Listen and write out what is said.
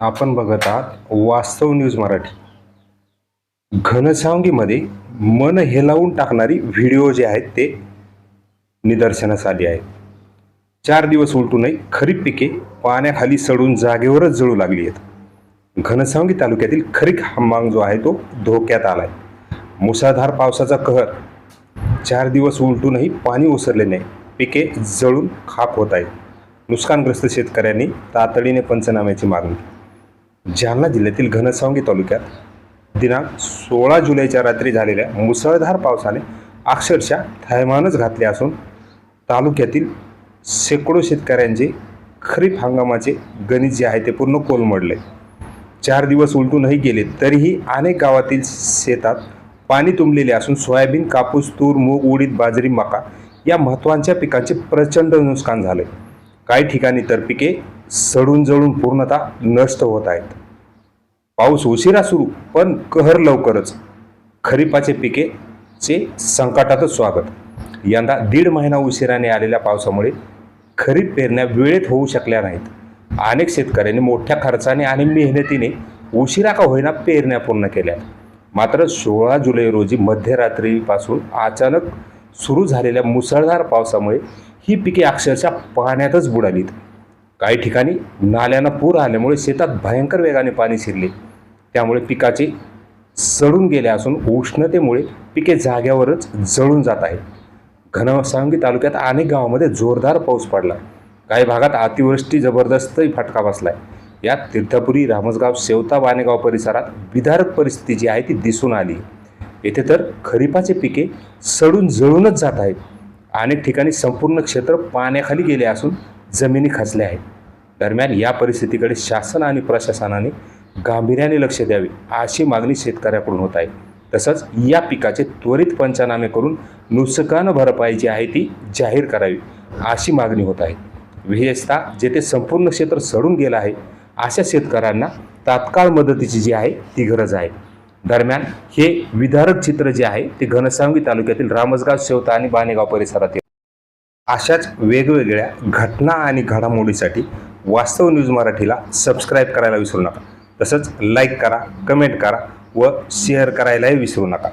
आपण बघत आहात वास्तव न्यूज मराठी. घनसावंगीमध्ये मन हेलावून टाकणारी व्हिडिओ जे आहेत ते निदर्शनास आले आहेत. चार दिवस उलटूनही खरीप पिके पाण्याखाली सडून जागेवरच जळू लागली आहेत. घनसावंगी तालुक्यातील खरीप हंगाम जो आहे तो धोक्यात आला आहे मुसळधार पावसाचा कहर. चार दिवस उलटूनही पाणी ओसरले नाही पिके जळून खाक होत आहेत. नुकसानग्रस्त शेतकऱ्यांनी तातडीने पंचनाम्याची मागणी जालना जिल्ह्यातील घनसावंगी तालुक्यात दिनांक सोळा जुलैच्या रात्री झालेल्या मुसळधार पावसाने अक्षरशः थैमानच घातले असून तालुक्यातील शेकडो शेतकऱ्यांचे खरीप हंगामाचे गणित जे आहे ते पूर्ण कोलमडले. चार दिवस उलटूनही गेले तरीही अनेक गावातील शेतात पाणी तुंबलेले असून सोयाबीन कापूस तूर मूग उडीद बाजरी मका या महत्त्वाच्या पिकांचे प्रचंड नुकसान झाले. काही ठिकाणी तर पिके सडून जळून पूर्णतः नष्ट होत आहेत. पाऊस उशिरा सुरू पण कहर लवकरच. खरीपाचे पिकेचे संकटातच स्वागत. यंदा दीड महिना उशिराने आलेल्या पावसामुळे खरीप पेरण्या वेळेत होऊ शकल्या नाहीत. अनेक शेतकऱ्यांनी मोठ्या खर्चाने आणि मेहनतीने उशिरा का होईना पेरण्या पूर्ण केल्या मात्र सोळा जुलै रोजी मध्यरात्रीपासून अचानक सुरू झालेल्या मुसळधार पावसामुळे ही पिके अक्षरशः पाण्यातच बुडालीत. काही ठिकाणी नाल्यांना पूर आल्यामुळे शेतात भयंकर वेगाने पाणी शिरले. त्यामुळे पिकाचे सडून गेले असून उष्णतेमुळे पिके जाग्यावरच जळून जात आहेत. घनसावंगी तालुक्यात अनेक गावामध्ये जोरदार पाऊस पडला. काही भागात अतिवृष्टी जबरदस्तही फटका बसलाय. यात तीर्थपुरी रामसगाव शेवता बाणेगाव परिसरात विदारक परिस्थिती जी आहे ती दिसून आली. येथे तर खरीपाचे पिके सडून जळूनच जात आहेत. अनेक ठिकाणी संपूर्ण क्षेत्र पाण्याखाली गेले असून जमिनी खचल्या आहेत. दरम्यान या परिस्थितीकडे शासन आणि प्रशासनाने गांभीर्याने लक्ष द्यावे अशी मागणी शेतकऱ्याकडून होत आहे. तसंच या पिकाचे त्वरित पंचनामे करून नुकसान भरपाई जी आहे ती जाहीर करावी अशी मागणी होत आहे. विशेषतः जेथे संपूर्ण क्षेत्र सडून गेलं आहे अशा शेतकऱ्यांना तात्काळ मदतीची जी आहे ती गरज आहे. दरम्यान हे विदारक चित्र जे आहे ते घनसावंगी तालुक्यातील रामसगाव शेवता आणि बाणेगाव परिसरातील अशाच वेगवेगळ्या घटना आणि घडामोडीसाठी वास्तव न्यूज मराठीला सबस्क्राईब करायला विसरू नका. तसंच लाईक करा कमेंट करा व शेअर करायलाही विसरू नका.